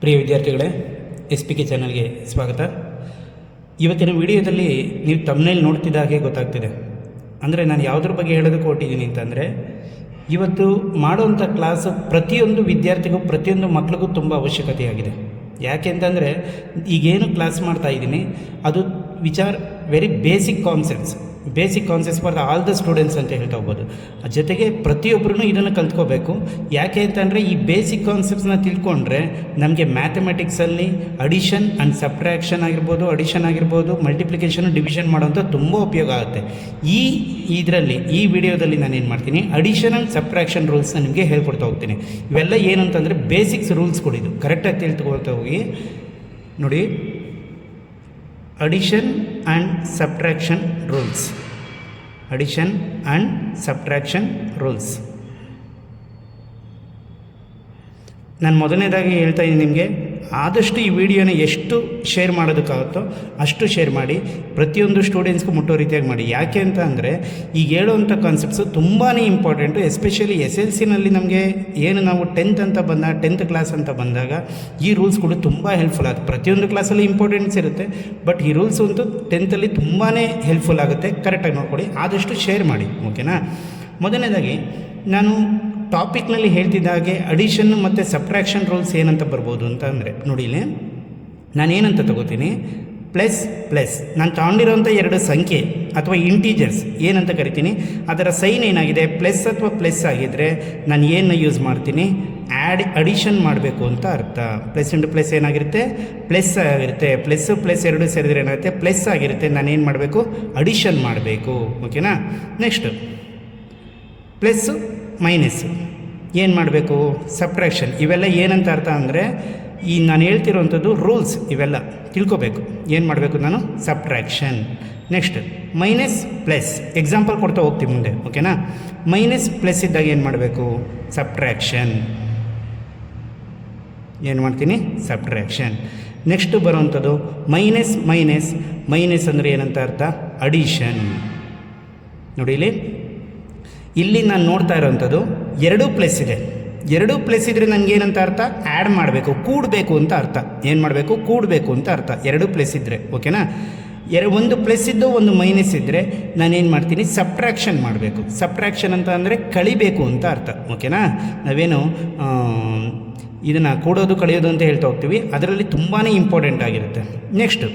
ಪ್ರಿಯ ವಿದ್ಯಾರ್ಥಿಗಳೇ S P K ಚಾನಲ್ಗೆ ಸ್ವಾಗತ. ಇವತ್ತಿನ ವಿಡಿಯೋದಲ್ಲಿ ನೀವು ತಮ್ಮನೇಲಿ ನೋಡ್ತಿದ್ದ ಹಾಗೆ ಗೊತ್ತಾಗ್ತಿದೆ. ಅಂದರೆ ನಾನು ಯಾವುದ್ರ ಬಗ್ಗೆ ಹೇಳೋದಕ್ಕೆ ಹೊಟ್ಟಿದ್ದೀನಿ ಅಂತಂದರೆ, ಇವತ್ತು ಮಾಡುವಂಥ ಕ್ಲಾಸ್ ಪ್ರತಿಯೊಂದು ವಿದ್ಯಾರ್ಥಿಗೂ, ಪ್ರತಿಯೊಂದು ಮಕ್ಕಳಿಗೂ ತುಂಬ ಅವಶ್ಯಕತೆಯಾಗಿದೆ. ಯಾಕೆ ಅಂತಂದರೆ, ಈಗೇನು ಕ್ಲಾಸ್ ಮಾಡ್ತಾ ಇದ್ದೀನಿ, ಅದು are very basic concepts basic concepts for all the students ಅಂತ ಹೇಳ್ತಾ ಹೋಗ್ಬೋದು. ಜೊತೆಗೆ ಪ್ರತಿಯೊಬ್ಬರೂ ಇದನ್ನು ಕಲ್ತ್ಕೋಬೇಕು. ಯಾಕೆ ಅಂತಂದರೆ ಈ ಬೇಸಿಕ್ ಕಾನ್ಸೆಪ್ಟ್ಸ್ನ ತಿಳ್ಕೊಂಡ್ರೆ ನಮಗೆ ಮ್ಯಾಥಮೆಟಿಕ್ಸಲ್ಲಿ ಅಡಿಷನ್ ಆ್ಯಂಡ್ ಸಬ್ಟ್ರಾಕ್ಷನ್ ಆಗಿರ್ಬೋದು ಅಡಿಷನ್ ಆಗಿರ್ಬೋದು ಮಲ್ಟಿಪ್ಲಿಕೇಶನ್ ಡಿವಿಷನ್ ಮಾಡೋಂಥ ತುಂಬ ಉಪಯೋಗ ಆಗುತ್ತೆ. ಈ ಇದರಲ್ಲಿ, ಈ ವಿಡಿಯೋದಲ್ಲಿ ನಾನು ಏನು ಮಾಡ್ತೀನಿ ಅಡಿಷನ್ ಆ್ಯಂಡ್ ಸಪ್ರ್ಯಾಕ್ಷನ್ ರೂಲ್ಸ್ನ ನಿಮಗೆ ಹೇಳ್ಕೊಡ್ತಾ ಹೋಗ್ತೀನಿ. ಇವೆಲ್ಲ ಏನಂತಂದರೆ ಬೇಸಿಕ್ಸ್ ಬೇಸಿಕ್ಸ್ ಇದು. ಕರೆಕ್ಟಾಗಿ ತಿಳ್ಕೊಳ್ತಾ ಹೋಗಿ. ನೋಡಿ. Addition and subtraction rules addition and subtraction rules ನಾನು ಮೊದಲನೇದಾಗಿ ಹೇಳ್ತಾ ಇದ್ದೀನಿ ನಿಮಗೆ ಆದಷ್ಟು ಈ ವಿಡಿಯೋನ ಎಷ್ಟು ಶೇರ್ ಮಾಡೋದಕ್ಕಾಗುತ್ತೋ ಅಷ್ಟು ಶೇರ್ ಮಾಡಿ, ಪ್ರತಿಯೊಂದು ಸ್ಟೂಡೆಂಟ್ಸ್ಗೂ ಮುಟ್ಟೋ ರೀತಿಯಾಗಿ ಮಾಡಿ. ಯಾಕೆ ಅಂತ ಅಂದರೆ, ಈಗ ಹೇಳುವಂಥ ಕಾನ್ಸೆಪ್ಟ್ಸು ತುಂಬಾ ಇಂಪಾರ್ಟೆಂಟು ಎಸ್ಪೆಷಲಿ ಎಸ್ ಎಲ್ ಸಿನಲ್ಲಿ ನಮಗೆ ಏನು ನಾವು ಟೆಂತ್ ಅಂತ ಬಂದಾಗ ಟೆಂತ್ ಕ್ಲಾಸ್ ಅಂತ ಬಂದಾಗ, ಈ ರೂಲ್ಸ್ ಕೂಡ ತುಂಬ ಹೆಲ್ಪ್ಫುಲ್ ಆಗುತ್ತೆ. ಪ್ರತಿಯೊಂದು ಕ್ಲಾಸಲ್ಲಿ ಇಂಪಾರ್ಟೆನ್ಸ್ ಇರುತ್ತೆ ಬಟ್ ಈ ರೂಲ್ಸ್ ಅಂತೂ ಟೆಂತಲ್ಲಿ ತುಂಬಾ ಹೆಲ್ಪ್ಫುಲ್ ಆಗುತ್ತೆ. ಕರೆಕ್ಟಾಗಿ ನೋಡ್ಕೊಳ್ಳಿ. ಆದಷ್ಟು ಶೇರ್ ಮಾಡಿ ಓಕೆನಾ ಮೊದಲನೇದಾಗಿ, ನಾನು ಟಾಪಿಕ್ನಲ್ಲಿ ಹೇಳ್ತಿದ್ದ ಹಾಗೆ ಅಡಿಷನ್ ಮತ್ತು ಸಪ್ರ್ಯಾಕ್ಷನ್ ರೂಲ್ಸ್ ಏನಂತ ಬರ್ಬೋದು ಅಂತ ಅಂದರೆ, ನೋಡಿ ಇಲ್ಲಿ. ನಾನೇನಂತ ತಗೋತೀನಿ? ಪ್ಲಸ್ ಪ್ಲಸ್ ನಾನು ತಗೊಂಡಿರೋಂಥ ಎರಡು ಸಂಖ್ಯೆ ಅಥವಾ ಇಂಟೀಜರ್ಸ್ ಏನಂತ ಕರಿತೀನಿ? ಅದರ ಸೈನ್ ಏನಾಗಿದೆ? ಪ್ಲಸ್ ಅಥವಾ ಪ್ಲಸ್ ಆಗಿದ್ದರೆ ನಾನು ಏನು ಯೂಸ್ ಮಾಡ್ತೀನಿ? ಆ್ಯಡ್ ಅಡಿಷನ್ ಮಾಡಬೇಕು ಅಂತ ಅರ್ಥ. ಪ್ಲಸ್ ಇಂಟು ಪ್ಲಸ್ ಏನಾಗಿರುತ್ತೆ? ಪ್ಲಸ್ ಆಗಿರುತ್ತೆ. ಪ್ಲಸ್ಸು ಪ್ಲಸ್ ಎರಡು ಸೇರಿದ್ರೆ ಏನಾಗುತ್ತೆ? ಪ್ಲಸ್ ಆಗಿರುತ್ತೆ. ನಾನು ಏನು ಮಾಡಬೇಕು? ಅಡಿಷನ್ ಮಾಡಬೇಕು. ಓಕೆನಾ ನೆಕ್ಸ್ಟು ಪ್ಲಸ್ಸು ಮೈನಸ್ಸು ಏನು ಮಾಡಬೇಕು? ಸಪ್ರಾಕ್ಷನ್ ಇವೆಲ್ಲ ಏನಂತ ಅರ್ಥ ಅಂದರೆ, ಈ ನಾನು ಹೇಳ್ತಿರೋವಂಥದ್ದು ರೂಲ್ಸ್ ಇವೆಲ್ಲ ತಿಳ್ಕೊಬೇಕು. ಏನು ಮಾಡಬೇಕು ನಾನು? Subtraction next, minus plus. Example ಕೊಡ್ತಾ ಹೋಗ್ತೀವಿ ಮುಂದೆ, ಓಕೆನಾ? ಮೈನಸ್ ಪ್ಲಸ್ ಇದ್ದಾಗ ಏನು ಮಾಡಬೇಕು? ಸಬ್ಟ್ರಾಕ್ಷನ್ ಏನು ಮಾಡ್ತೀನಿ? ಸಬ್ಟ್ರಾಕ್ಷನ್ ನೆಕ್ಸ್ಟ್ ಬರುವಂಥದ್ದು, ಮೈನಸ್ ಮೈನಸ್. ಮೈನಸ್ ಅಂದರೆ ಏನಂತ ಅರ್ಥ? ಅಡಿಷನ್. ನೋಡಿ ಇಲ್ಲಿ. ಇಲ್ಲಿ ನಾನು ನೋಡ್ತಾ ಇರೋವಂಥದ್ದು ಎರಡೂ ಪ್ಲಸ್ ಇದೆ. ಎರಡೂ ಪ್ಲಸ್ ಇದ್ದರೆ ನನಗೇನಂತ ಅರ್ಥ? ಆ್ಯಡ್ ಮಾಡಬೇಕು, ಕೂಡಬೇಕು ಅಂತ ಅರ್ಥ. ಏನು ಮಾಡಬೇಕು? ಕೂಡಬೇಕು ಅಂತ ಅರ್ಥ. ಎರಡೂ ಪ್ಲಸ್ ಇದ್ದರೆ ಓಕೆನಾ ಎರ ಒಂದು ಪ್ಲಸ್ ಇದ್ದು ಒಂದು ಮೈನಸ್ ಇದ್ದರೆ ನಾನೇನು ಮಾಡ್ತೀನಿ? ಸಬ್ಟ್ರಾಕ್ಷನ್ ಮಾಡಬೇಕು. ಸಬ್ಟ್ರಾಕ್ಷನ್ ಅಂತ ಅಂದರೆ ಕಳಿಬೇಕು ಅಂತ ಅರ್ಥ ಓಕೆನಾ ನಾವೇನು ಇದನ್ನು ಕೂಡೋದು, ಕಳೆಯೋದು ಅಂತ ಹೇಳ್ತಾ ಹೋಗ್ತೀವಿ. ಅದರಲ್ಲಿ ತುಂಬಾ ಇಂಪಾರ್ಟೆಂಟ್ ಆಗಿರುತ್ತೆ. ನೆಕ್ಸ್ಟು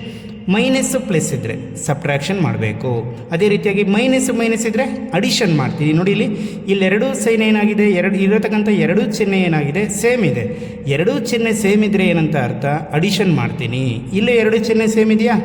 ಮೈನಸ್ಸು ಪ್ಲಸ್ ಇದ್ದರೆ ಸಬ್ಟ್ರಾಕ್ಷನ್ ಮಾಡಬೇಕು. ಅದೇ ರೀತಿಯಾಗಿ ಮೈನಸ್ಸು ಮೈನಸ್ ಇದ್ದರೆ ಅಡಿಷನ್ ಮಾಡ್ತೀನಿ. ನೋಡಿ ಇಲ್ಲಿ ಇಲ್ಲೆರಡೂ ಸೈನ್ ಏನಾಗಿದೆ? ಎರಡು, ಇರತಕ್ಕಂಥ ಎರಡೂ ಚಿಹ್ನೆ ಏನಾಗಿದೆ? ಸೇಮ್ ಇದೆ. ಎರಡೂ ಚಿಹ್ನೆ ಸೇಮ್ ಇದ್ದರೆ ಏನಂತ ಅರ್ಥ? ಅಡಿಷನ್ ಮಾಡ್ತೀನಿ. ಇಲ್ಲೇ ಎರಡು ಚಿಹ್ನೆ ಸೇಮ್ ಇದೆಯಾ?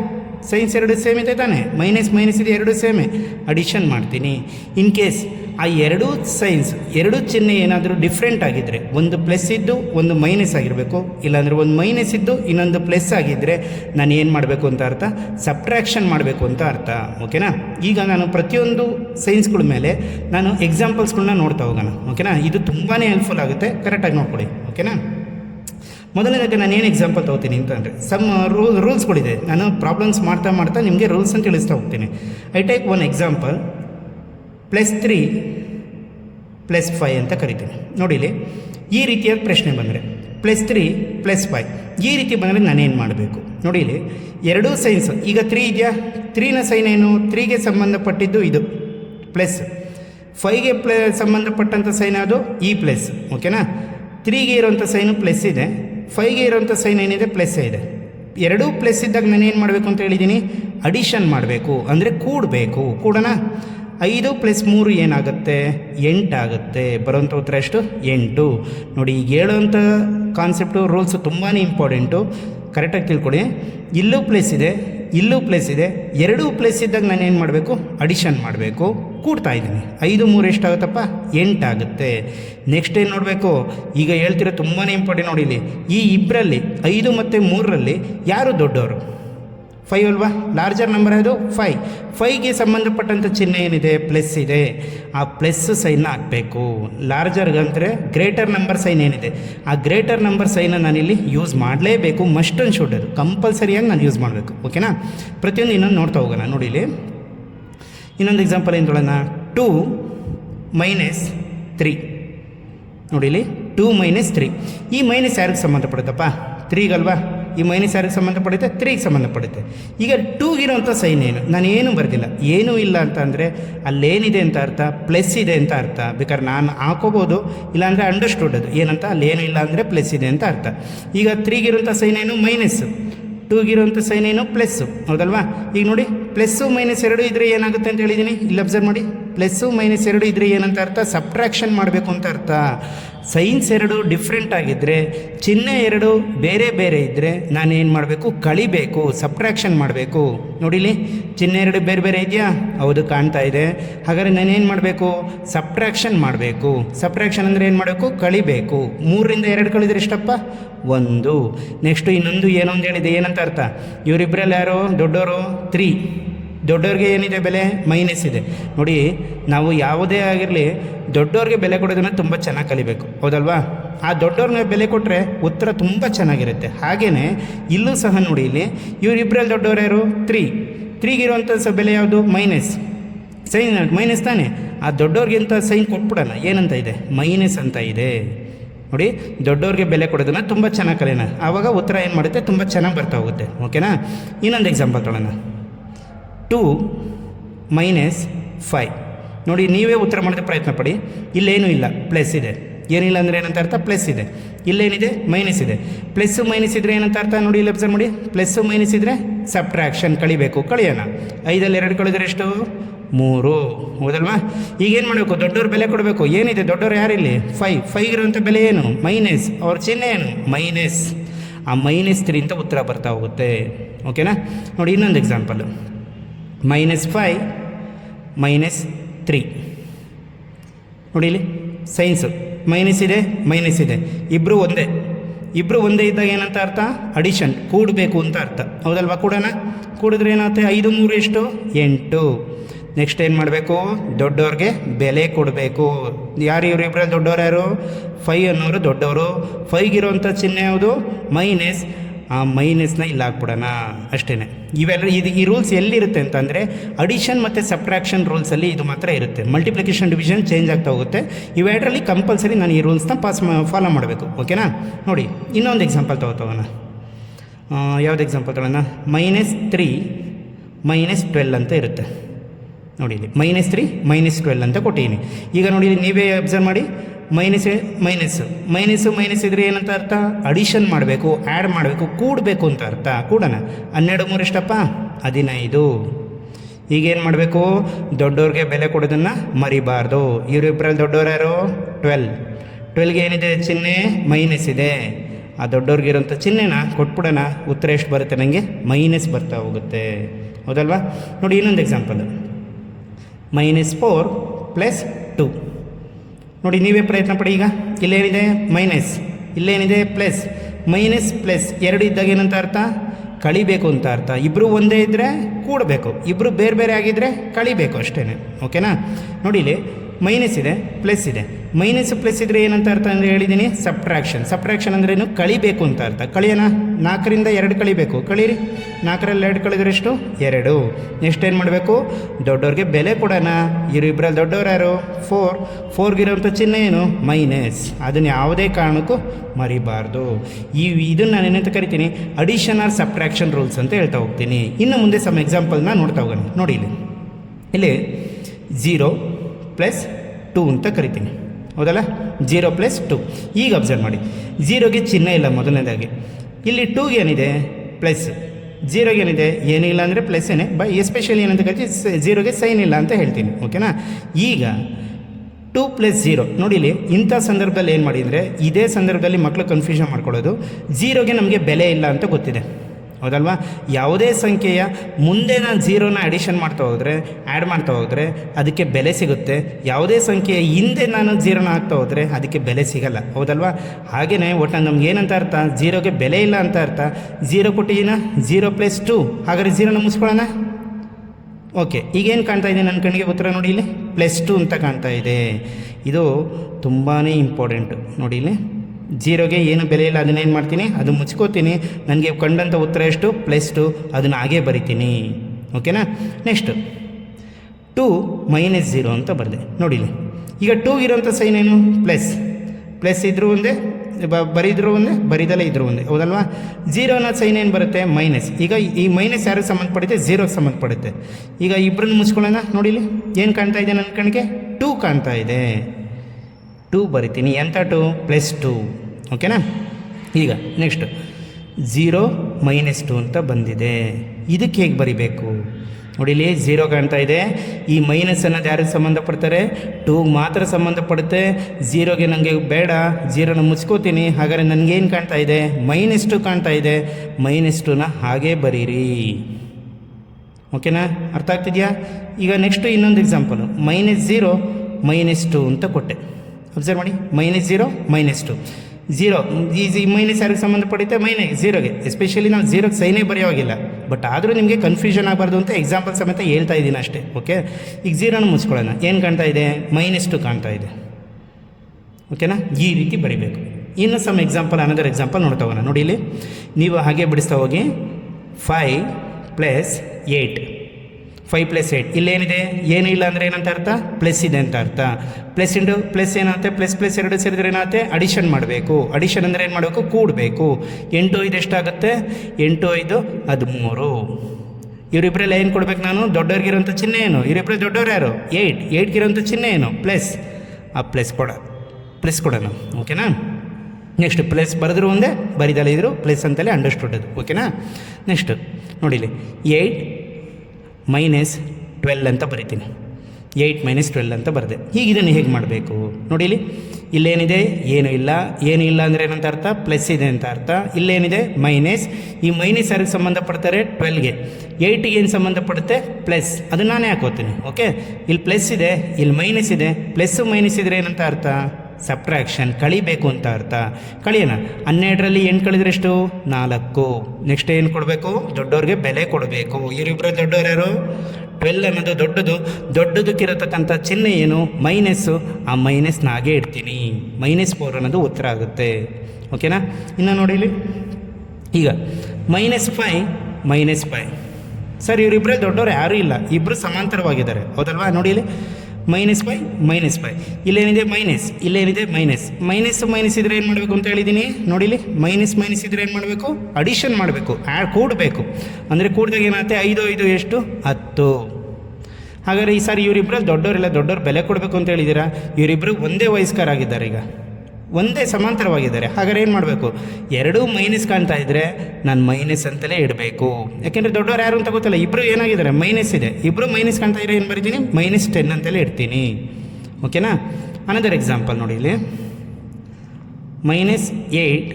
ಸೈನ್ಸ್ ಎರಡು ಸೇಮ್ ಇದೆ ತಾನೆ? ಮೈನಸ್ ಮೈನಸ್ ಇದೆ, ಎರಡು ಸೇಮೆ. ಅಡಿಷನ್ ಮಾಡ್ತೀನಿ. ಇನ್ ಕೇಸ್ ಆ ಎರಡೂ ಸೈನ್ಸ್ ಎರಡೂ ಚಿಹ್ನೆ ಏನಾದರೂ ಡಿಫ್ರೆಂಟ್ ಆಗಿದ್ದರೆ ಒಂದು ಪ್ಲಸ್ ಇದ್ದು ಒಂದು ಮೈನಸ್ ಆಗಿರಬೇಕು. ಇಲ್ಲಾಂದರೆ ಒಂದು ಮೈನಸ್ ಇದ್ದು ಇನ್ನೊಂದು ಪ್ಲಸ್ ಆಗಿದ್ದರೆ ನಾನು ಏನು ಮಾಡಬೇಕು ಅಂತ ಅರ್ಥ? ಸಬ್ಟ್ರಾಕ್ಷನ್ ಮಾಡಬೇಕು ಅಂತ ಅರ್ಥ. ಓಕೆನಾ ಈಗ ನಾನು ಪ್ರತಿಯೊಂದು ಸೈನ್ಸ್ಗಳ ಮೇಲೆ ನಾನು ಎಕ್ಸಾಂಪಲ್ಸ್ಗಳನ್ನ ನೋಡ್ತಾ ಹೋಗೋಣ. ಓಕೆನಾ ಇದು ತುಂಬಾ ಹೆಲ್ಪ್ಫುಲ್ ಆಗುತ್ತೆ. ಕರೆಕ್ಟಾಗಿ ನೋಡ್ಕೊಳ್ಳಿ ಓಕೆನಾ ಮೊದಲನೇದಾಗಿ ನಾನು ಏನು ಎಕ್ಸಾಂಪಲ್ ತೊಗೋತೀನಿ ಅಂತಂದರೆ ಸಮ್ ರೂಲ್ ರೂಲ್ಸ್ಗಳಿದೆ ನಾನು ಪ್ರಾಬ್ಲಮ್ಸ್ ಮಾಡ್ತಾ ಮಾಡ್ತಾ ನಿಮಗೆ ರೂಲ್ಸ್ ಅಂತ ತಿಳಿಸ್ತಾ ಹೋಗ್ತೀನಿ. I take one example plus three plus five ಅಂತ ಕರಿತೀನಿ. ನೋಡಿಲಿ ಈ ರೀತಿಯಾಗಿ ಪ್ರಶ್ನೆ ಬಂದರೆ ಪ್ಲಸ್ ತ್ರೀ ಪ್ಲಸ್ ಫೈ ಈ ರೀತಿ ಬಂದರೆ ನಾನೇನು ಮಾಡಬೇಕು? ನೋಡಿಲಿ ಎರಡೂ ಸೈನ್ಸ್ ಈಗ ತ್ರೀ ಇದೆಯಾ? ತ್ರೀನ ಸೈನ್ ಏನು? ತ್ರೀಗೆ ಸಂಬಂಧಪಟ್ಟಿದ್ದು ಇದು ಪ್ಲಸ್ ಫೈಗೆ ಪ್ಲ ಸಂಬಂಧಪಟ್ಟಂಥ ಸೈನ್ ಅದು ಈ ಪ್ಲಸ್ ಓಕೆನಾ ತ್ರೀಗೆ ಇರೋಂಥ ಸೈನು ಪ್ಲಸ್ ಇದೆ. ಫೈವ್ಗೆ ಇರೋಂಥ ಸೈನ್ ಏನಿದೆ? ಪ್ಲಸ್ ಇದೆ. ಎರಡೂ ಪ್ಲಸ್ ಇದ್ದಾಗ ನಾನೇನು ಮಾಡಬೇಕು ಅಂತ ಹೇಳಿದ್ದೀನಿ ಅಡಿಷನ್ ಮಾಡಬೇಕು. ಅಂದರೆ ಕೂಡಬೇಕು. ಕೂಡೋಣ ಐದು ಪ್ಲಸ್ ಮೂರು ಏನಾಗುತ್ತೆ? ಎಂಟಾಗುತ್ತೆ ಬರುವಂಥ ಉತ್ತರ ಎಷ್ಟು? ಎಂಟು. ನೋಡಿ, ಈಗ ಹೇಳುವಂಥ ಕಾನ್ಸೆಪ್ಟು ರೂಲ್ಸು ತುಂಬಾ ಇಂಪಾರ್ಟೆಂಟು ಕರೆಕ್ಟಾಗಿ ತಿಳ್ಕೊಳ್ಳಿ. ಇಲ್ಲೂ ಪ್ಲೇಸ್ ಇದೆ, ಇಲ್ಲೂ ಪ್ಲೇಸ್ ಇದೆ. ಎರಡೂ ಪ್ಲೇಸ್ ಇದ್ದಾಗ ನಾನು ಏನು ಮಾಡಬೇಕು? ಅಡಿಷನ್ ಮಾಡಬೇಕು. ಕೂಡ್ತಾ ಇದ್ದೀನಿ. ಐದು, ಮೂರು ಎಷ್ಟಾಗುತ್ತಪ್ಪ? ಎಂಟಾಗುತ್ತೆ ನೆಕ್ಸ್ಟ್ ಏನು ನೋಡಬೇಕು? ಈಗ ಹೇಳ್ತಿರೋ ತುಂಬಾ ಇಂಪಾರ್ಟೆಂಟ್ ನೋಡಿ ಇಲ್ಲಿ. ಈ ಇಬ್ಬರಲ್ಲಿ ಐದು ಮತ್ತು ಮೂರರಲ್ಲಿ ಯಾರು ದೊಡ್ಡವರು? ಫೈವ್ ಅಲ್ವಾ? ಲಾರ್ಜರ್ ನಂಬರ್ ಅದು ಫೈವ್ ಫೈವ್ಗೆ ಸಂಬಂಧಪಟ್ಟಂಥ ಚಿಹ್ನೆ ಏನಿದೆ? ಪ್ಲಸ್ ಇದೆ. ಆ ಪ್ಲಸ್ ಸೈನ್ನ ಹಾಕಬೇಕು. ಲಾರ್ಜರ್ಗಂದರೆ ಗ್ರೇಟರ್ ನಂಬರ್ ಸೈನ್ ಏನಿದೆ? ಆ ಗ್ರೇಟರ್ ನಂಬರ್ ಸೈನ ನಾನಿಲ್ಲಿ ಯೂಸ್ ಮಾಡಲೇಬೇಕು. ಮಸ್ಟ್ ಅಂಡ್ ಶುಡ್ ಅದು. ಕಂಪಲ್ಸರಿಯಾಗಿ ನಾನು ಯೂಸ್ ಮಾಡಬೇಕು. ಓಕೆನಾ ಪ್ರತಿಯೊಂದು ಇನ್ನೊಂದು ನೋಡ್ತಾ ಹೋಗೋಣ. ನೋಡಿ ಇಲ್ಲಿ. ಇನ್ನೊಂದು ಎಕ್ಸಾಂಪಲ್ ಏನು ತೊಳೋಣ ಟೂ ಮೈನಸ್ ತ್ರೀ ನೋಡಿಲಿ ಟೂ ಮೈನಸ್ ತ್ರೀ ಈ ಮೈನಸ್ ಯಾರಿಗೆ ಸಂಬಂಧಪಡುತ್ತಪ್ಪ? ತ್ರೀಗಲ್ವಾ ಈ ಮೈನಸ್ ಯಾರಿಗೆ ಸಂಬಂಧಪಡುತ್ತೆ, ತ್ರೀಗೆ ಸಂಬಂಧಪಡುತ್ತೆ. ಈಗ ಟೂಗಿರೋಂಥ ಸೈನ್ ಏನು? ನಾನು ಏನೂ ಬರೆದಿಲ್ಲ. ಏನೂ ಇಲ್ಲ ಅಂತ ಅಂದರೆ ಅಲ್ಲೇನಿದೆ ಅಂತ ಅರ್ಥ ಪ್ಲಸ್ ಇದೆ ಅಂತ ಅರ್ಥ. ಬೇಕಾದ್ರೆ ನಾನು ಹಾಕೋಬೋದು, ಇಲ್ಲಾಂದರೆ ಅಂಡರ್ಸ್ಟುಡ್ ಅದು. ಏನಂತ? ಅಲ್ಲೇನು ಇಲ್ಲ ಅಂದರೆ ಪ್ಲಸ್ ಇದೆ ಅಂತ ಅರ್ಥ. ಈಗ ತ್ರೀಗಿರೋಂಥ ಸೈನ್ ಏನು? ಮೈನಸ್ಸು ಟೂಗಿರೋಂಥ ಸೈನ್ ಏನು? ಪ್ಲಸ್ಸು ಹೌದಲ್ವಾ? ಈಗ ನೋಡಿ ಪ್ಲಸ್ಸು ಮೈನಸ್ ಎರಡು ಇದ್ರೆ ಏನಾಗುತ್ತೆ ಅಂತ ಹೇಳಿದ್ದೀನಿ ಇಲ್ಲಿ ಅಬ್ಸರ್ವ್ ಮಾಡಿ. ಪ್ಲಸ್ಸು ಮೈನಸ್ ಎರಡು ಇದ್ದರೆ ಏನಂತ ಅರ್ಥ? ಸಬ್ಟ್ರ್ಯಾಕ್ಷನ್ ಮಾಡಬೇಕು ಅಂತ ಅರ್ಥ. ಸೈನ್ಸ್ ಎರಡು ಡಿಫ್ರೆಂಟ್ ಆಗಿದ್ದರೆ ಚಿಹ್ನೆ ಎರಡು ಬೇರೆ ಬೇರೆ ಇದ್ದರೆ ನಾನು ಏನು ಮಾಡಬೇಕು? ಕಳಿಬೇಕು ಸಬ್ಟ್ರ್ಯಾಕ್ಷನ್ ಮಾಡಬೇಕು. ನೋಡಿಲಿ? ಚಿಹ್ನೆ ಎರಡು ಬೇರೆ ಬೇರೆ ಇದೆಯಾ? ಹೌದು, ಕಾಣ್ತಾ ಇದೆ. ಹಾಗಾದರೆ ನಾನೇನು ಮಾಡಬೇಕು? ಸಬ್ಟ್ರ್ಯಾಕ್ಷನ್ ಮಾಡಬೇಕು. ಸಬ್ಟ್ರಾಕ್ಷನ್ ಅಂದರೆ ಏನು ಮಾಡಬೇಕು? ಕಳಿಬೇಕು. ಮೂರರಿಂದ ಎರಡು ಕಳಿದ್ರೆ ಎಷ್ಟಪ್ಪ? ಒಂದು. ನೆಕ್ಸ್ಟು ಇನ್ನೊಂದು ಏನೋ ಒಂದು ಹೇಳಿದೆ. ಏನಂತ ಅರ್ಥ? ಇವರಿಬ್ಬರಲ್ಲಿ ಯಾರು? ದೊಡ್ಡೋರು? ತ್ರೀ. ದೊಡ್ಡವ್ರಿಗೆ ಏನಿದೆ ಬೆಲೆ? ಮೈನಸ್ ಇದೆ. ನೋಡಿ, ನಾವು ಯಾವುದೇ ಆಗಿರಲಿ, ದೊಡ್ಡವ್ರಿಗೆ ಬೆಲೆ ಕೊಡೋದನ್ನು ತುಂಬ ಚೆನ್ನಾಗಿ ಕಲಿಬೇಕು. ಹೌದಲ್ವಾ? ಆ ದೊಡ್ಡವ್ರನ್ನ ಬೆಲೆ ಕೊಟ್ಟರೆ ಉತ್ತರ ತುಂಬ ಚೆನ್ನಾಗಿರುತ್ತೆ. ಹಾಗೆಯೇ ಇಲ್ಲೂ ಸಹ ನೋಡಿ ಇಲ್ಲಿ ಇವರಿಬ್ಬರಲ್ಲಿ ದೊಡ್ಡವ್ರು ಯಾರು? ತ್ರೀ ತ್ರೀಗಿರುವಂಥ ಸಹ ಬೆಲೆ ಯಾವುದು? ಮೈನಸ್ ಸೈನ್ ಮೈನಸ್ ತಾನೇ? ಆ ದೊಡ್ಡವ್ರಿಗಿಂತ ಸೈನ್ ಕೊಟ್ಬಿಡೋಣ ಏನಂತ ಇದೆ? ಮೈನಸ್ ಅಂತ ಇದೆ. ನೋಡಿ, ದೊಡ್ಡವ್ರಿಗೆ ಬೆಲೆ ಕೊಡೋದನ್ನ ತುಂಬ ಚೆನ್ನಾಗಿ ಕಲಿಯೋಣ. ಆವಾಗ ಉತ್ತರ ಏನು ಮಾಡುತ್ತೆ? ತುಂಬ ಚೆನ್ನಾಗಿ ಬರ್ತಾ ಹೋಗುತ್ತೆ. ಓಕೆನಾ ಇನ್ನೊಂದು ಎಕ್ಸಾಂಪಲ್ ತೊಗೊಳ್ಳೋಣ ಟು ಮೈನಸ್ ಫೈ ನೋಡಿ, ನೀವೇ ಉತ್ತರ ಮಾಡೋದಕ್ಕೆ ಪ್ರಯತ್ನ ಪಡಿ. ಇಲ್ಲೇನೂ ಇಲ್ಲ. ಪ್ಲಸ್ ಇದೆ. ಏನಿಲ್ಲ ಅಂದರೆ ಏನಂತ ಅರ್ಥ? ಪ್ಲಸ್ ಇದೆ. ಇಲ್ಲೇನಿದೆ? ಮೈನಸ್ ಇದೆ. ಪ್ಲಸ್ಸು ಮೈನಸ್ ಇದ್ರೆ ಏನಂತ ಅರ್ಥ? ನೋಡಿ, ಇಲ್ಲಿ ಅಬ್ಸರ್ವ್ ಮಾಡಿ. ಪ್ಲಸ್ಸು ಮೈನಸ್ ಇದ್ರೆ ಸಬ್ಟ್ರಾಕ್ಷನ್ ಕಳಿಬೇಕು. ಕಳಿಯೋಣ. ಐದಲ್ಲಿ ಎರಡು ಕಳೆದ್ರೆ ಎಷ್ಟು? ಮೂರು. ಹೌದಲ್ವಾ? ಈಗೇನು ಮಾಡಬೇಕು? ದೊಡ್ಡವ್ರ ಬೆಲೆ ಕೊಡಬೇಕು. ಏನಿದೆ? ದೊಡ್ಡವ್ರು ಯಾರಿಲ್ಲಿ ಫೈ ಇರುವಂಥ ಬೆಲೆ ಏನು? ಮೈನಸ್. ಅವ್ರ ಚಿಹ್ನೆ ಏನು? ಮೈನಸ್. ಆ ಮೈನಸ್ ತ್ರೀ ಅಂತ ಉತ್ತರ ಬರ್ತಾ ಹೋಗುತ್ತೆ. ಓಕೆನಾ? ನೋಡಿ, ಇನ್ನೊಂದು example minus five minus three ನೋಡಿ ಸೈನ್ಸು ಮೈನಸ್ ಇದೆ ಮೈನಸ್ ಇದೆ. ಇಬ್ಬರು ಒಂದೇ. ಇಬ್ಬರು ಒಂದೇ ಇದ್ದಾಗ ಏನಂತ ಅರ್ಥ? ಅಡಿಷನ್ ಕೂಡಬೇಕು ಅಂತ ಅರ್ಥ. ಹೌದಲ್ವಾ ಕೂಡೋಣ ಕೂಡಿದ್ರೆ ಏನಾಗುತ್ತೆ? ಐದು, ಮೂರು ಎಷ್ಟು? ಎಂಟು. ನೆಕ್ಸ್ಟ್ ಏನು ಮಾಡಬೇಕು? ದೊಡ್ಡವ್ರಿಗೆ ಬೆಲೆ ಕೊಡಬೇಕು. ಯಾರು ಇವರು ಇಬ್ಬರಲ್ಲಿ ದೊಡ್ಡವ್ರು ಯಾರು? ಫೈ ಅನ್ನೋರು ದೊಡ್ಡವರು ಫೈಗಿರೋಂಥ ಚಿಹ್ನೆ ಯಾವುದು? ಮೈನಸ್ ಆ ಮೈನಸ್ನ ಇಲ್ಲಿ ಹಾಕ್ಬಿಡೋಣ. ಅಷ್ಟೇ ಇವೆಲ್ಲ ಇದು ಈ ರೂಲ್ಸ್ ಎಲ್ಲಿರುತ್ತೆ ಅಂತಂದರೆ ಅಡಿಷನ್ ಮತ್ತು ಸಪ್ರಾಕ್ಷನ್ ರೂಲ್ಸಲ್ಲಿ ಇದು ಮಾತ್ರ ಇರುತ್ತೆ. ಮಲ್ಟಿಪ್ಲಿಕೇಶನ್ ಡಿವಿಷನ್ ಚೇಂಜ್ ಆಗ್ತಾ ಹೋಗುತ್ತೆ. ಇವೆರಡರಲ್ಲಿ ಕಂಪಲ್ಸರಿ ನಾನು ಈ ರೂಲ್ಸ್ನ ಪಾಸ್ ಫಾಲೋ ಮಾಡಬೇಕು. ಓಕೆನಾ ನೋಡಿ, ಇನ್ನೊಂದು ಎಕ್ಸಾಂಪಲ್ ತಗೋತವನ ಯಾವ್ದು ಎಕ್ಸಾಂಪಲ್ ತೊಗೊಳ್ಳೋಣ ಮೈನಸ್ ತ್ರೀ ಮೈನಸ್ ಟ್ವೆಲ್ ಅಂತ ಇರುತ್ತೆ. ನೋಡಿ ಇಲ್ಲಿ. ಮೈನಸ್ ತ್ರೀ ಮೈನಸ್ ಟ್ವೆಲ್ ಅಂತ ಕೊಟ್ಟಿದ್ದೀನಿ. ಈಗ ನೋಡಿ, ನೀವೇ ಅಬ್ಸರ್ವ್ ಮಾಡಿ. ಮೈನಸ್ ಮೈನಸ್ ಮೈನಸ್ಸು ಮೈನಸ್ ಇದ್ರೆ ಏನಂತ ಅರ್ಥ? ಅಡಿಷನ್ ಮಾಡಬೇಕು ಆ್ಯಡ್ ಮಾಡಬೇಕು, ಕೂಡಬೇಕು ಅಂತ ಅರ್ಥ. ಕೂಡೋಣ ಹನ್ನೆರಡು ಮೂರು ಎಷ್ಟಪ್ಪ? ಹದಿನೈದು. ಈಗೇನು ಮಾಡಬೇಕು? ದೊಡ್ಡವ್ರಿಗೆ ಬೆಲೆ ಕೊಡೋದನ್ನು ಮರಿಬಾರ್ದು. ಇವರಿಬ್ಬರಲ್ಲಿ ದೊಡ್ಡವ್ರು ಯಾರು? ಟ್ವೆಲ್ ಟ್ವೆಲ್ಗೆ ಏನಿದೆ? ಚಿಹ್ನೆ ಮೈನಸ್ ಇದೆ. ಆ ದೊಡ್ಡವ್ರಿಗಿರೋಂಥ ಚಿಹ್ನೆನ ಕೊಟ್ಬಿಡೋಣ. ಉತ್ತರ ಎಷ್ಟು ಬರುತ್ತೆ ನನಗೆ ಮೈನಸ್ ಬರ್ತಾ ಹೋಗುತ್ತೆ. ಹೌದಲ್ವಾ? ನೋಡಿ ಇನ್ನೊಂದು example minus four plus two ನೋಡಿ ನೀವೇ ಪ್ರಯತ್ನ ಪಡಿ ಈಗ. ಇಲ್ಲೇನಿದೆ? ಮೈನಸ್. ಇಲ್ಲೇನಿದೆ? ಪ್ಲಸ್. Minus, plus. ಎರಡು ಇದ್ದಾಗ ಏನಂತ ಅರ್ಥ? ಕಳಿಬೇಕು ಅಂತ ಅರ್ಥ. ಇಬ್ಬರು ಒಂದೇ ಇದ್ದರೆ ಕೂಡಬೇಕು. ಇಬ್ಬರು ಬೇರೆ ಬೇರೆ ಆಗಿದ್ದರೆ ಕಳಿಬೇಕು ಅಷ್ಟೇ ಓಕೆನಾ? ನೋಡಿ ಇಲ್ಲಿ ಮೈನಸ್ ಇದೆ, ಪ್ಲಸ್ ಇದೆ. ಮೈನಸ್ ಪ್ಲಸ್ ಇದ್ರೆ ಏನಂತ ಅರ್ಥ ಅಂದರೆ ಹೇಳಿದ್ದೀನಿ ಸಬ್ಟ್ರಾಕ್ಷನ್ ಸಬ್ಟ್ರಾಕ್ಷನ್ ಅಂದ್ರೇನು ಕಳಿಬೇಕು ಅಂತ ಅರ್ಥ. ಕಳಿಯೋಣ ನಾಲ್ಕರಿಂದ ಎರಡು ಕಳಿಬೇಕು ಕಳೀರಿ. ನಾಲ್ಕರಲ್ಲಿ ಎರಡು ಕಳೆದ್ರೆ ಎಷ್ಟು ಎರಡು. ನೆಕ್ಸ್ಟ್ ಏನು ಮಾಡಬೇಕು? ದೊಡ್ಡವ್ರಿಗೆ ಬೆಲೆ ಕೊಡೋಣ. ಇರು ಇಬ್ಬರಲ್ಲಿ ದೊಡ್ಡವ್ರು ಯಾರು? ಫೋರ್ ಫೋರ್ಗಿರೋಂಥ ಚಿಹ್ನೆ ಏನು? ಮೈನಸ್ ಅದನ್ನು ಯಾವುದೇ ಕಾರಣಕ್ಕೂ ಮರಿಬಾರ್ದು. ಈ ಇದನ್ನು ನಾನು ಏನಂತ ಕರಿತೀನಿ? ಅಡಿಷನ್ ಆರ್ ಸಬ್ಟ್ರಾಕ್ಷನ್ ರೂಲ್ಸ್ ಅಂತ ಹೇಳ್ತಾ ಹೋಗ್ತೀನಿ. ಇನ್ನು ಮುಂದೆ ಸಮ್ ಎಕ್ಸಾಂಪಲ್ನ ನೋಡ್ತಾ ಹೋಗೋಣ. ನೋಡಿ ಇಲ್ಲಿ. ಇಲ್ಲಿ ಝೀರೋ ಪ್ಲಸ್ ಟೂ ಅಂತ ಕರಿತೀನಿ. ಹೌದಲ್ಲ? ಜೀರೋ ಪ್ಲಸ್ ಟು ಈಗ ಅಬ್ಸರ್ವ್ ಮಾಡಿ. ಜೀರೋಗೆ ಚಿಹ್ನೆ ಇಲ್ಲ ಮೊದಲನೇದಾಗಿ. ಇಲ್ಲಿ ಟೂಗೆ ಏನಿದೆ? ಪ್ಲಸ್ ಜೀರೋಗೆ ಏನಿದೆ? ಏನಿಲ್ಲ ಅಂದರೆ ಪ್ಲಸ್ ಏನೇ? ಬೈ ಎಸ್ಪೆಷಲಿ ಏನಂತ ಕರಿತೀವಿ? ಜೀರೋಗೆ ಸೈನ್ ಇಲ್ಲ ಅಂತ ಹೇಳ್ತೀನಿ. ಓಕೆನಾ ಈಗ ಟೂ ಪ್ಲಸ್ ಜೀರೋ ನೋಡಿ ಇಲ್ಲಿ, ಇಂಥ ಸಂದರ್ಭದಲ್ಲಿ ಏನು ಮಾಡಿದರೆ, ಇದೇ ಸಂದರ್ಭದಲ್ಲಿ ಮಕ್ಕಳು ಕನ್ಫ್ಯೂಷನ್ ಮಾಡ್ಕೊಳ್ಳೋದು. ಜೀರೋಗೆ ನಮಗೆ ಬೆಲೆ ಇಲ್ಲ ಅಂತ ಗೊತ್ತಿದೆ. ಹೌದಲ್ವಾ? ಯಾವುದೇ ಸಂಖ್ಯೆಯ ಮುಂದೆ ನಾನು ಝೀರೋನ ಅಡಿಷನ್ ಮಾಡ್ತಾ ಹೋದರೆ ಆ್ಯಡ್ ಮಾಡ್ತಾ ಹೋದರೆ ಅದಕ್ಕೆ ಬೆಲೆ ಸಿಗುತ್ತೆ. ಯಾವುದೇ ಸಂಖ್ಯೆಯ ಹಿಂದೆ ನಾನು ಝೀರೋನ ಹಾಕ್ತಾ ಹೋದರೆ ಅದಕ್ಕೆ ಬೆಲೆ ಸಿಗಲ್ಲ. ಹೌದಲ್ವಾ? ಹಾಗೆಯೇ ಒಟ್ಟು ನಮ್ಗೆ ಏನಂತ ಅರ್ಥ? ಝೀರೋಗೆ ಬೆಲೆ ಇಲ್ಲ ಅಂತ ಅರ್ಥ. ಝೀರೋ ಕೊಟ್ಟಿದ್ದೀನ ಝೀರೋ ಪ್ಲಸ್ ಟು. ಹಾಗಾದ್ರೆ ಝೀರೋನ ಮುಗಿಸ್ಕೊಳ್ಳೋಣ ಓಕೆ, ಈಗೇನು ಕಾಣ್ತಾ ಇದೆ ನನ್ನ ಕಣ್ಣಿಗೆ ಉತ್ತರ ನೋಡಿ ಇಲ್ಲಿ? ಪ್ಲಸ್ ಟು ಅಂತ ಕಾಣ್ತಾ ಇದೆ. ಇದು ತುಂಬಾ ಇಂಪಾರ್ಟೆಂಟು ನೋಡಿ ಇಲ್ಲಿ. ಜೀರೋಗೆ ಏನು ಬೆಲೆ ಇಲ್ಲ ಅದನ್ನೇನು ಮಾಡ್ತೀನಿ? ಅದು ಮುಚ್ಕೋತೀನಿ. ನನಗೆ ಕಂಡಂಥ ಉತ್ತರ ಎಷ್ಟು? ಪ್ಲಸ್ ಟು ಅದನ್ನು ಹಾಗೇ ಬರಿತೀನಿ. ಓಕೆನಾ ನೆಕ್ಸ್ಟು ಟು ಮೈನಸ್ ಜೀರೋ ಅಂತ ಬರೆದೆ. ನೋಡಿ ಇಲ್ಲಿ. ಈಗ ಟೂ ಇರೋಂಥ ಸೈನ್ ಏನು? ಪ್ಲಸ್ ಪ್ಲಸ್ ಇದ್ರೂ ಒಂದೇ, ಬ- ಬರಿದ್ರು ಒಂದೇ ಬರಿದಲ್ಲೇ ಇದ್ರು ಒಂದೇ. ಹೌದಲ್ವಾ? ಝೀರೋನ ಸೈನ್ ಏನು ಬರುತ್ತೆ? ಮೈನಸ್ ಈಗ ಈ ಮೈನಸ್ ಯಾರಿಗೆ ಸಂಬಂಧಪಡುತ್ತೆ? ಜೀರೋಗೆ ಸಂಬಂಧಪಡುತ್ತೆ. ಈಗ ಇಬ್ಬರನ್ನ ಮುಚ್ಕೊಳ್ಳೋಣ. ನೋಡಿಲಿ ಏನು ಕಾಣ್ತಾ ಇದೆ ನನ್ನ ಕಣ್ಣಿಗೆ ಟೂ ಕಾಣ್ತಾ ಇದೆ. ಟೂ ಬರಿತೀನಿ. ಎಂಥ ಟು? Plus two. ಓಕೆನಾ? ಈಗ ನೆಕ್ಸ್ಟ್. ಝೀರೋ ಮೈನಸ್ ಟು ಅಂತ ಬಂದಿದೆ. ಇದಕ್ಕೆ ಹೇಗೆ ಬರಿಬೇಕು? ನೋಡಿಲಿ ಝೀರೋ ಕಾಣ್ತಾ ಇದೆ. ಈ ಮೈನಸ್ ಅನ್ನೋದು ಯಾರಿಗೆ ಸಂಬಂಧಪಡ್ತಾರೆ? ಟೂಗೆ ಮಾತ್ರ ಸಂಬಂಧಪಡುತ್ತೆ. ಝೀರೋಗೆ ನನಗೆ ಬೇಡ. ಝೀರೋನ ಮುಚ್ಕೋತೀನಿ. ಹಾಗಾದರೆ ನನಗೇನು ಕಾಣ್ತಾ ಇದೆ? ಮೈನಸ್ ಟು ಕಾಣ್ತಾ ಇದೆ. ಮೈನಸ್ ಟುನ ಹಾಗೆ ಬರೀರಿ. ಓಕೆನಾ? ಅರ್ಥ ಆಗ್ತಿದೆಯಾ? ಈಗ ನೆಕ್ಸ್ಟು ಇನ್ನೊಂದು example minus zero minus two ಅಂತ ಕೊಟ್ಟೆ. ಅಬ್ಸರ್ವ್ ಮಾಡಿ minus zero minus two zero ಈ ಮೈನಸ್ ಯಾರಿಗೆ ಸಂಬಂಧಪಡುತ್ತೆ? ಮೈನಸ್ ಝೀರೋಗೆ ಎಸ್ಪೆಷಲಿ ನಾವು ಝೀರೋಗೆ ಸೈನೇ ಬರೆಯೋಗಿಲ್ಲ. ಬಟ್ ಆದರೂ ನಿಮಗೆ ಕನ್ಫ್ಯೂಷನ್ ಆಗಬಾರ್ದು ಅಂತ ಎಕ್ಸಾಂಪಲ್ ಸಮೇತ ಹೇಳ್ತಾ ಇದ್ದೀನಿ ಅಷ್ಟೇ. ಓಕೆ ಈಗ ಝೀರೋನ ಮುಚ್ಕೊಳ್ಳೋಣ. ಏನು ಕಾಣ್ತಾ ಇದೆ? ಮೈನಸ್ ಟು ಕಾಣ್ತಾ ಇದೆ. ಓಕೆನಾ ಈ ರೀತಿ ಬರಿಬೇಕು. ಇನ್ನು ಸಮ ಎಕ್ಸಾಂಪಲ್ ಅನದರ್ ಎಕ್ಸಾಂಪಲ್ ನೋಡ್ತಾ ಹೋಗೋಣ. ನೋಡಿ ಇಲ್ಲಿ. ನೀವು ಹಾಗೆ ಬಿಡಿಸ್ತಾ ಹೋಗಿ. Five plus eight five plus eight ಇಲ್ಲೇನಿದೆ? ಏನೂ ಇಲ್ಲ ಅಂದರೆ ಏನಂತ ಅರ್ಥ? ಪ್ಲಸ್ ಇದೆ ಅಂತ ಅರ್ಥ. ಪ್ಲಸ್ ಇಂಟು ಪ್ಲಸ್ ಏನಾಗುತ್ತೆ? ಪ್ಲಸ್ ಪ್ಲಸ್ ಎರಡು ಸೇರಿದ್ರೆ ಏನಾಗುತ್ತೆ? ಅಡಿಷನ್ ಮಾಡಬೇಕು. ಅಡಿಷನ್ ಅಂದರೆ ಏನು ಮಾಡಬೇಕು? ಕೂಡಬೇಕು. ಎಂಟು ಐದು ಎಷ್ಟಾಗುತ್ತೆ? ಎಂಟು ಐದು ಹದಿಮೂರು. ಇವರಿಬ್ಬರಲ್ಲಿ ಏನು ಕೊಡ್ಬೇಕು ನಾನು? ದೊಡ್ಡವ್ರಿಗಿರೋಂಥ ಚಿಹ್ನೆ ಏನು? ಇವರಿಬ್ಬರು ದೊಡ್ಡವ್ರು ಯಾರು? ಏಯ್ಟ್ ಏಯ್ಟ್ಗಿರೋಂಥ ಚಿಹ್ನೆ ಏನು? ಪ್ಲಸ್ ಆ ಪ್ಲಸ್ ಕೊಡ. ಪ್ಲಸ್ ಕೊಡೋಣ. ಓಕೆನಾ ನೆಕ್ಸ್ಟ್ ಪ್ಲಸ್ ಬರೆದ್ರು ಒಂದೇ ಬರಿದಲ್ಲ ಇದ್ರು. ಪ್ಲಸ್ ಅಂತಲೇ ಅಂಡರ್ಸ್ಟುಡ್ ಅದು. ಓಕೆನಾ ನೆಕ್ಸ್ಟ್ ನೋಡಿಲಿ. ಏಯ್ಟ್ ಮೈನಸ್ ಟ್ವೆಲ್ ಅಂತ ಬರಿತೀನಿ. ಏಯ್ಟ್ ಮೈನಸ್ ಟ್ವೆಲ್ ಅಂತ ಬರೆದೆ. ಈಗ ಇದನ್ನು ಹೇಗೆ ಮಾಡಬೇಕು? ನೋಡಿಲಿ? ಇಲ್ಲೇನಿದೆ? ಏನು ಇಲ್ಲ. ಏನು ಇಲ್ಲ ಅಂದರೆ ಏನಂತ ಅರ್ಥ? ಪ್ಲಸ್ ಇದೆ ಅಂತ ಅರ್ಥ. ಇಲ್ಲೇನಿದೆ? ಮೈನಸ್ ಈ ಮೈನಸ್ ಯಾರಿಗೆ ಸಂಬಂಧಪಡ್ತಾರೆ? ಟ್ವೆಲ್ಗೆ ಏಯ್ಟಿಗೆ ಏನು ಸಂಬಂಧಪಡುತ್ತೆ? ಪ್ಲಸ್ ಅದನ್ನು ನಾನೇ ಹಾಕೋತೀನಿ. ಓಕೆ ಇಲ್ಲಿ ಪ್ಲಸ್ ಇದೆ, ಇಲ್ಲಿ ಮೈನಸ್ ಇದೆ. ಪ್ಲಸ್ಸು ಮೈನಸ್ ಇದ್ರೆ ಏನಂತ ಅರ್ಥ? ಸಬ್ಟ್ರಾಕ್ಷನ್ ಕಳಿಬೇಕು ಅಂತ ಅರ್ಥ. ಕಳಿಯೋಣ, ಹನ್ನೆರಡರಲ್ಲಿ ಎಂಟು ಕಳೆದ್ರೆ ಎಷ್ಟು ನಾಲ್ಕು. ನೆಕ್ಸ್ಟ್ ಏನು ಕೊಡಬೇಕು? ದೊಡ್ಡವ್ರಿಗೆ ಬೆಲೆ ಕೊಡಬೇಕು. ಇವರಿಬ್ಬರು ದೊಡ್ಡವ್ರು ಯಾರು? ಟ್ವೆಲ್ ಅನ್ನೋದು ದೊಡ್ಡದು. ದೊಡ್ಡದಕ್ಕಿರತಕ್ಕಂಥ ಚಿಹ್ನೆ ಏನು? ಮೈನಸ್ಸು. ಆ ಮೈನಸ್ನ ಹಾಗೆ ಇಡ್ತೀನಿ. ಮೈನಸ್ ಫೋರ್ ಅನ್ನೋದು ಉತ್ತರ ಆಗುತ್ತೆ. ಓಕೆನಾ ಇನ್ನು ಇಲ್ಲಿ. ಈಗ, minus five minus five sir ಇವರಿಬ್ಬರೇ ದೊಡ್ಡವ್ರು ಯಾರೂ ಇಲ್ಲ. ಇಬ್ಬರು ಸಮಾಂತರವಾಗಿದ್ದಾರೆ. ಹೌದಲ್ವಾ? ಇಲ್ಲಿ. ಮೈನಸ್ ಫೈ ಮೈನಸ್ ಫೈ ಇಲ್ಲೇನಿದೆ ಮೈನಸ್ ಇಲ್ಲೇನಿದೆ ಮೈನಸ್. ಮೈನಸ್ ಮೈನಸ್ ಇದ್ರೆ ಏನು ಮಾಡಬೇಕು ಅಂತ ಹೇಳಿದ್ದೀನಿ ನೋಡಿಲಿ? ಮೈನಸ್ ಮೈನಸ್ ಇದ್ರೆ ಏನು ಮಾಡಬೇಕು? ಅಡಿಷನ್ ಮಾಡಬೇಕು. ಆ್ಯಡ್ ಕೂಡಬೇಕು. ಅಂದರೆ ಕೂಡಿದಾಗ ಏನಾಗುತ್ತೆ? ಐದು ಐದು ಎಷ್ಟು? ಹತ್ತು. ಹಾಗಾದರೆ ಈ ಸಾರಿ ಇವರಿಬ್ಬರಲ್ಲಿ ದೊಡ್ಡವರೆಲ್ಲ ದೊಡ್ಡವ್ರು ಬೆಲೆ ಕೊಡಬೇಕು ಅಂತ ಹೇಳಿದ್ದೀರಾ ಇವರಿಬ್ಬರು ಒಂದೇ ವಯಸ್ಕರಾಗಿದ್ದಾರೆ ಈಗ. ಒಂದೇ ಸಮಾಂತರವಾಗಿದ್ದಾರೆ. ಹಾಗಾದ್ರೆ ಏನು ಮಾಡಬೇಕು? ಎರಡೂ ಮೈನಸ್ ಕಾಣ್ತಾ ಇದ್ದರೆ ನಾನು ಮೈನಸ್ ಅಂತಲೇ ಇಡಬೇಕು. ಯಾಕೆಂದರೆ ದೊಡ್ಡವರು ಯಾರು ಅಂತ ಗೊತ್ತಿಲ್ಲ. ಇಬ್ಬರು ಏನಾಗಿದ್ದಾರೆ? ಮೈನಸ್ ಇದೆ. ಇಬ್ಬರು ಮೈನಸ್ ಕಾಣ್ತಾ ಇದ್ರೆ ಏನು ಬರ್ತೀನಿ? ಮೈನಸ್ ಟೆನ್ ಅಂತಲೇ ಇಡ್ತೀನಿ. ಓಕೆನಾ? ಅನದರ್ ಎಕ್ಸಾಂಪಲ್ ನೋಡಿ ಇಲ್ಲಿ. ಮೈನಸ್ ಏಯ್ಟ್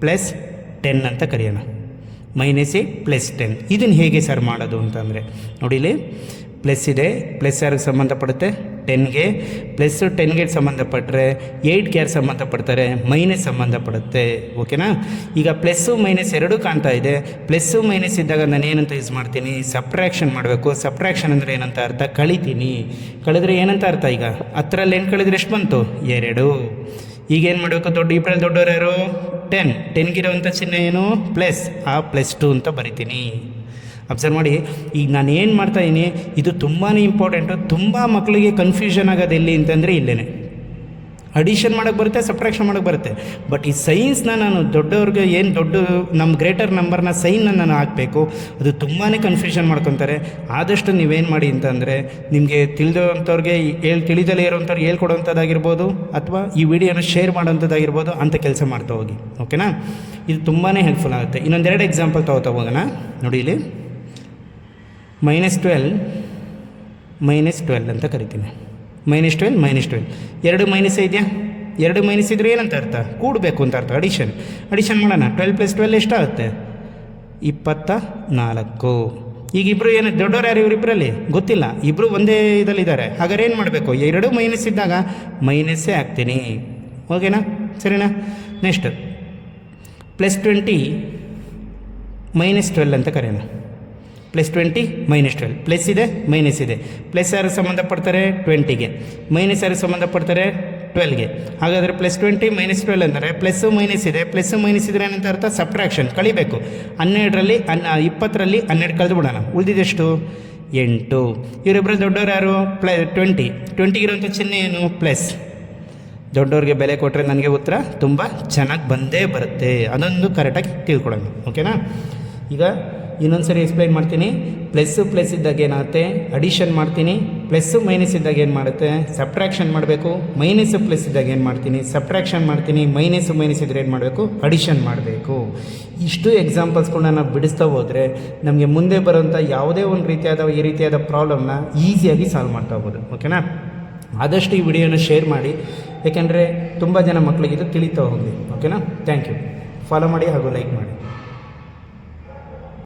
ಪ್ಲಸ್ ಟೆನ್ ಅಂತ ಕರೆಯೋಣ. ಮೈನಸ್ ಏಯ್ಟ್ ಪ್ಲಸ್ ಟೆನ್ ಇದನ್ನು ಹೇಗೆ ಸರ್ ಮಾಡೋದು ಅಂತಂದರೆ ನೋಡಿ ಇಲ್ಲಿ. ಪ್ಲಸ್ ಇದೆ. ಪ್ಲಸ್ ಯಾರಿಗೆ ಸಂಬಂಧಪಡುತ್ತೆ? ಟೆನ್ಗೆ ಪ್ಲಸ್ಸು ಟೆನ್ಗೆ ಸಂಬಂಧಪಟ್ಟರೆ ಏಯ್ಟ್ಗೆ ಯಾರು ಸಂಬಂಧಪಡ್ತಾರೆ? ಮೈನಸ್ ಸಂಬಂಧಪಡುತ್ತೆ. ಓಕೆನಾ ಈಗ ಪ್ಲಸ್ಸು ಮೈನಸ್ ಎರಡೂ ಕಾಣ್ತಾ ಇದೆ. ಪ್ಲಸ್ಸು ಮೈನಸ್ ಇದ್ದಾಗ ನಾನು ಏನಂತ ಯೂಸ್ ಮಾಡ್ತೀನಿ? ಸಪ್ರ್ಯಾಕ್ಷನ್ ಮಾಡಬೇಕು. ಸಪ್ರ್ಯಾಕ್ಷನ್ ಅಂದರೆ ಏನಂತ ಅರ್ಥ? ಕಳಿತೀನಿ. ಕಳೆದ್ರೆ ಏನಂತ ಅರ್ಥ ಈಗ? ಹತ್ತರಲ್ಲಿ ಏನು ಕಳೆದ್ರೆ ಎಷ್ಟು ಬಂತು? ಎರಡು. ಈಗೇನು ಮಾಡಬೇಕು? ದೊಡ್ಡ ಇಬ್ಬರಲ್ಲಿ ದೊಡ್ಡವರು ಯಾರು? ಟೆನ್ ಟೆನ್ಗಿರೋವಂಥ ಚಿಹ್ನೆ ಏನು? ಪ್ಲಸ್ ಆ ಪ್ಲಸ್ ಟು ಅಂತ ಬರಿತೀನಿ. ಅಬ್ಸರ್ವ್ ಮಾಡಿ. ಈಗ ನಾನು ಏನು ಮಾಡ್ತಾಯಿದ್ದೀನಿ ಇದು ತುಂಬಾ ಇಂಪಾರ್ಟೆಂಟು ತುಂಬ ಮಕ್ಕಳಿಗೆ ಕನ್ಫ್ಯೂಷನ್ ಆಗೋದು ಎಲ್ಲಿ ಅಂತಂದರೆ ಇಲ್ಲೇ ಅಡಿಷನ್ ಮಾಡೋಕ್ಕೆ ಬರುತ್ತೆ ಸಪ್ರಾಕ್ಷನ್ ಮಾಡೋಕ್ಕೆ ಬರುತ್ತೆ. ಬಟ್ ಈ ಸೈನ್ಸ್ನ ನಾನು ದೊಡ್ಡವ್ರಿಗೆ ಏನು ದೊಡ್ಡ ನಮ್ಮ ಗ್ರೇಟರ್ ನಂಬರ್ನ ಸೈನ್ನ ನಾನು ಹಾಕಬೇಕು, ಅದು ತುಂಬಾ ಕನ್ಫ್ಯೂಷನ್ ಮಾಡ್ಕೊತಾರೆ. ಆದಷ್ಟು ನೀವೇನು ಮಾಡಿ ಅಂತಂದರೆ, ನಿಮಗೆ ತಿಳಿದಂಥವ್ರಿಗೆ ಹೇಳಿ ತಿಳಿದಲೇ ಇರೋವಂಥವ್ರು ಹೇಳ್ಕೊಡೋವಂಥದ್ದಾಗಿರ್ಬೋದು ಅಥವಾ ಈ ವಿಡಿಯೋನ ಶೇರ್ ಮಾಡೋವಂಥದ್ದಾಗಿರ್ಬೋದು ಅಂತ ಕೆಲಸ ಮಾಡ್ತಾ ಹೋಗಿ. ಓಕೆನಾ ಇದು ತುಂಬಾ ಹೆಲ್ಪ್ಫುಲ್ ಆಗುತ್ತೆ. ಇನ್ನೊಂದೆರಡು ಎಕ್ಸಾಂಪಲ್ ತಗೋತಾ ಹೋಗೋಣ. ನೋಡಿ ಇಲ್ಲಿ. ಮೈನಸ್ ಟ್ವೆಲ್ ಮೈನಸ್ ಟ್ವೆಲ್ ಅಂತ ಕರಿತೀನಿ. Minus twelve minus twelve. ಎರಡು ಮೈನಸ್ ಇದೆಯಾ? ಎರಡು ಮೈನಸ್ ಇದ್ರೆ ಏನಂತ ಅರ್ಥ? ಕೂಡಬೇಕು ಅಂತ ಅರ್ಥ. ಅಡಿಷನ್ ಅಡಿಷನ್ ಮಾಡೋಣ. ಟ್ವೆಲ್ ಪ್ಲಸ್ ಟ್ವೆಲ್ ಎಷ್ಟಾಗುತ್ತೆ? ಇಪ್ಪತ್ತ ನಾಲ್ಕು. ಈಗ ಇಬ್ಬರು ಏನು ದೊಡ್ಡವ್ರು ಯಾರು ಇವರಿಬ್ಬರಲ್ಲಿ ಗೊತ್ತಿಲ್ಲ. ಇಬ್ಬರು ಒಂದೇ ಇದರಲ್ಲಿದ್ದಾರೆ. ಹಾಗಾದ್ರೆ ಏನು ಮಾಡಬೇಕು? ಎರಡು ಮೈನಸ್ ಇದ್ದಾಗ ಮೈನಸ್ಸೇ ಹಾಕ್ತೀನಿ ಓಕೆನಾ? ಸರಿನಾ? Next plus twenty, minus twelve ಅಂತ ಕರೆಯೋಣ. Plus twenty minus twelve plus ಇದೆ ಮೈನಸ್ ಇದೆ. ಪ್ಲಸ್ ಯಾರು ಸಂಬಂಧಪಡ್ತಾರೆ? ಟ್ವೆಂಟಿಗೆ ಮೈನಸ್ ಯಾರು ಸಂಬಂಧಪಡ್ತಾರೆ? ಟ್ವೆಲ್ಗೆ ಹಾಗಾದರೆ ಪ್ಲಸ್ ಟ್ವೆಂಟಿ ಮೈನಸ್ ಟ್ವೆಲ್ ಅಂದರೆ ಪ್ಲಸ್ಸು ಮೈನಸ್ ಇದೆ. ಪ್ಲಸ್ಸು ಮೈನಸ್ ಇದ್ರೆ ಏನಂತ ಅರ್ಥ? ಸಪ್ರಾಕ್ಷನ್ ಕಳಿಬೇಕು. ಹನ್ನೆರಡರಲ್ಲಿ ಅನ್ನ ಇಪ್ಪತ್ತರಲ್ಲಿ ಹನ್ನೆರಡು ಕಳೆದು ಬಿಡೋಣ. ಉಳಿದಿದೆಷ್ಟು? ಎಂಟು. ಇವರಿಬ್ಬರು ದೊಡ್ಡವರು ಯಾರು? ಪ್ಲ ಟ್ವೆಂಟಿ ಟ್ವೆಂಟಿಗಿರೋಂಥ ಚಿಹ್ನೆ ಏನು? ಪ್ಲಸ್ ದೊಡ್ಡವ್ರಿಗೆ ಬೆಲೆ ಕೊಟ್ಟರೆ ನನಗೆ ಉತ್ತರ? ತುಂಬ ಚೆನ್ನಾಗಿ ಬಂದೇ ಬರುತ್ತೆ. ಅದೊಂದು ಕರೆಕ್ಟಾಗಿ ತಿಳ್ಕೊಳ್ಳೋಣ. ಓಕೆನಾ ಈಗ ಇನ್ನೊಂದು ಸರಿ ಎಕ್ಸ್ಪ್ಲೈನ್ ಮಾಡ್ತೀನಿ. ಪ್ಲಸ್ಸು ಪ್ಲಸ್ ಇದ್ದಾಗ ಏನಾಗುತ್ತೆ? ಅಡಿಷನ್ ಮಾಡ್ತೀನಿ. ಪ್ಲಸ್ಸು ಮೈನಸ್ ಇದ್ದಾಗ ಏನು ಮಾಡುತ್ತೆ? ಸಬ್ಟ್ರಾಕ್ಷನ್ ಮಾಡಬೇಕು. ಮೈನಸ್ಸು ಪ್ಲಸ್ ಇದ್ದಾಗ ಏನು ಮಾಡ್ತೀನಿ? ಸಬ್ಟ್ರಾಕ್ಷನ್ ಮಾಡ್ತೀನಿ. ಮೈನಸ್ಸು ಮೈನಸ್ ಇದ್ದರೆ ಏನು ಮಾಡಬೇಕು? ಅಡಿಷನ್ ಮಾಡಬೇಕು. ಇಷ್ಟು ಎಕ್ಸಾಂಪಲ್ಸ್ಗಳನ್ನ ನಾವು ಬಿಡಿಸ್ತಾ ಹೋದರೆ ನಮಗೆ ಮುಂದೆ ಬರೋಂಥ ಯಾವುದೇ ಒಂದು ರೀತಿಯಾದ, ಈ ರೀತಿಯಾದ ಪ್ರಾಬ್ಲಮ್ನ ಈಸಿಯಾಗಿ ಸಾಲ್ವ್ ಮಾಡ್ತಾ ಹೋಗೋದು ಓಕೆನಾ ಆದಷ್ಟು ಈ ವಿಡಿಯೋನ ಶೇರ್ ಮಾಡಿ. ಯಾಕೆಂದರೆ ತುಂಬ ಜನ ಮಕ್ಕಳಿಗೆ ಇದು ತಿಳಿತಾ ಹೋಗಿ ಓಕೆನಾ ಥ್ಯಾಂಕ್ ಯು ಫಾಲೋ ಮಾಡಿ ಹಾಗೂ ಲೈಕ್ ಮಾಡಿ.